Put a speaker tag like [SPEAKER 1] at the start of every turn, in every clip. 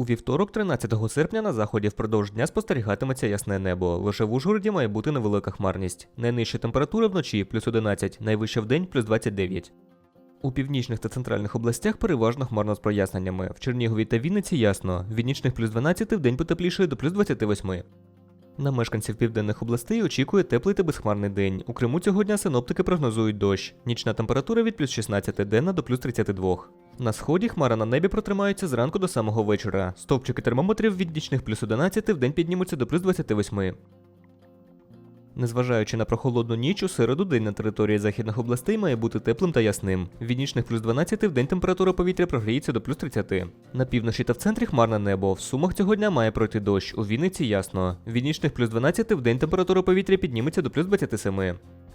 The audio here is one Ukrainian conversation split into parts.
[SPEAKER 1] У вівторок, 13 серпня, на заході впродовж дня спостерігатиметься ясне небо. Лише в Ужгороді має бути невелика хмарність. Найнижча температура вночі плюс 11, найвища вдень плюс 29. У північних та центральних областях переважно хмарно з проясненнями. В Чернігові та Вінниці ясно. Від нічних плюс 12 в день потеплішає до плюс 28. На мешканців південних областей очікує теплий та безхмарний день. У Криму цього дня синоптики прогнозують дощ. Нічна температура від плюс 16 денна до плюс 32. На сході хмара на небі протримаються зранку до самого вечора. Стовпчики термометрів від нічних плюс 11 в день піднімуться до плюс 28. Незважаючи на прохолодну ніч, у середу день на території західних областей має бути теплим та ясним. Від нічних плюс 12 в день температура повітря прогріється до плюс 30. На півночі та в центрі хмарне небо. В сумах цього дня має пройти дощ. У Вінниці ясно. Від нічних плюс 12 в день температура повітря підніметься до плюс 27.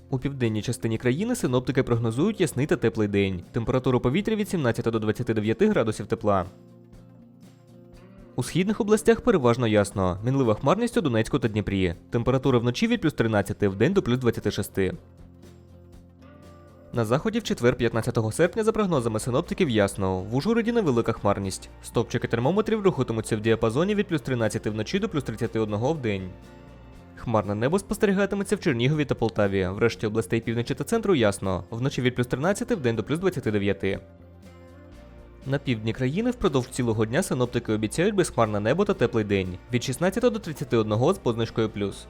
[SPEAKER 1] У південній частині країни синоптики прогнозують ясний та теплий день. Температура повітря від 17 до 29 градусів тепла. У східних областях переважно ясно. Мінлива хмарність у Донецьку та Дніпрі. Температура вночі від плюс 13 в день до плюс 26. На заході в четвер, 15 серпня, за прогнозами синоптиків, ясно. В Ужгороді невелика хмарність. Стопчики термометрів рухатимуться в діапазоні від плюс 13 вночі до плюс 31 в день. Хмарне небо спостерігатиметься в Чернігові та Полтаві. В решті областей півночі та центру ясно. Вночі від плюс 13 в день до плюс 29. На півдні країни впродовж цілого дня синоптики обіцяють безхмарне небо та теплий день від 16 до 31 з позначкою плюс.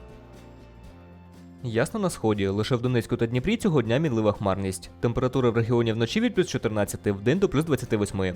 [SPEAKER 1] Ясно на сході, лише в Донецьку та Дніпрі цього дня мінлива хмарність. Температура в регіоні вночі від плюс 14 в день до плюс 28.